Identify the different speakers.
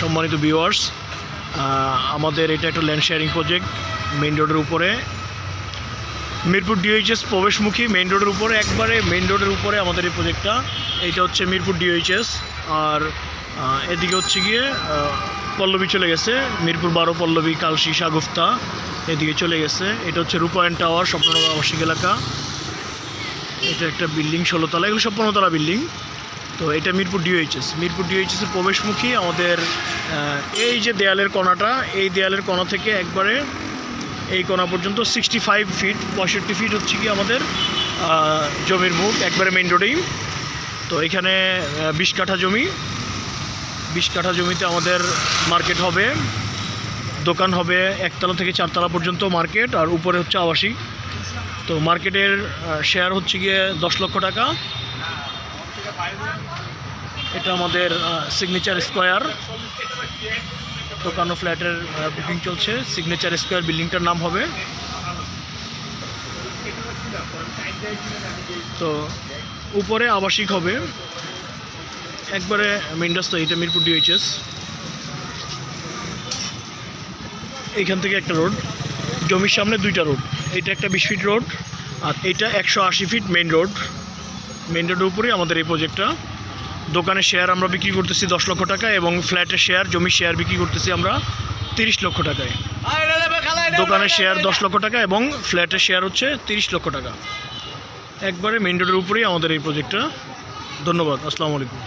Speaker 1: সম্মানিত ভিউয়ার্স আমাদের এটা একটা ল্যান্ড শেয়ারিং প্রজেক্ট মেইন রোডের উপরে। মিরপুর ডিওইচএস প্রবেশমুখী মেইন রোডের উপরে, একবারে মেইন রোডের উপরে আমাদের এই প্রজেক্টটা এইটা হচ্ছে মিরপুর ডিওইচএস আর এদিকে হচ্ছে গিয়ে পল্লবী চলে গেছে, মিরপুর বারো, পল্লবী, কালশি, সাগুফতা, এদিকে চলে গেছে। এটা হচ্ছে রূপায়ণ টাওয়ার, স্বপ্ননগর আবাসিক এলাকা। এটা একটা বিল্ডিং ষোলোতলা এগুলো সব পনেরোতলা বিল্ডিং তো এটা মিরপুর ডিওএইচএস মিরপুর ডিওএইচএস এর প্রবেশমুখী আমাদের এই যে দেয়ালের কোণাটা, এই দেয়ালের কোণা থেকে একবারে এই কোণা পর্যন্ত সিক্সটি ফাইভ ফিট পঁয়ষট্টি ফিট হচ্ছে কি আমাদের জমির মুখ, একবারে মেইন রোডেই তো এখানে বিশ কাঠা জমি। বিশ কাঠা জমিতে আমাদের মার্কেট হবে। দোকান হবে একতলা থেকে চারতলা পর্যন্ত মার্কেট আর উপরে হচ্ছে আবাসিক। তো মার্কেটের শেয়ার হচ্ছে গিয়ে দশ লক্ষ টাকা। এটা আমাদের সিগনেচার স্কোয়ার দোকান ফ্ল্যাটের বুকিং চলছে। সিগনেচার স্কোয়ার বিল্ডিংটার নাম হবে। তো উপরে আবাসিক হবে। একবারে মিন্ডাস তো এটা মিরপুর ডিএইচএস এইখান থেকে একটা রোড। জমির সামনে দুইটা রোড। এটা একটা বিশ ফিট রোড আর এটা একশো আশি ফিট মেন রোড মেন রোডের উপরেই আমাদের এই প্রজেক্টটা দোকানের শেয়ার আমরা বিক্রি করতেছি দশ লক্ষ টাকা এবং ফ্ল্যাটের শেয়ার জমি শেয়ার বিক্রি করতেছি আমরা তিরিশ লক্ষ টাকায়। দোকানের শেয়ার দশ লক্ষ টাকা এবং ফ্ল্যাটের শেয়ার হচ্ছে তিরিশ লক্ষ টাকা। একবারে মেন রোডের উপরেই আমাদের এই প্রজেক্টটা ধন্যবাদ, আসসালামু আলাইকুম।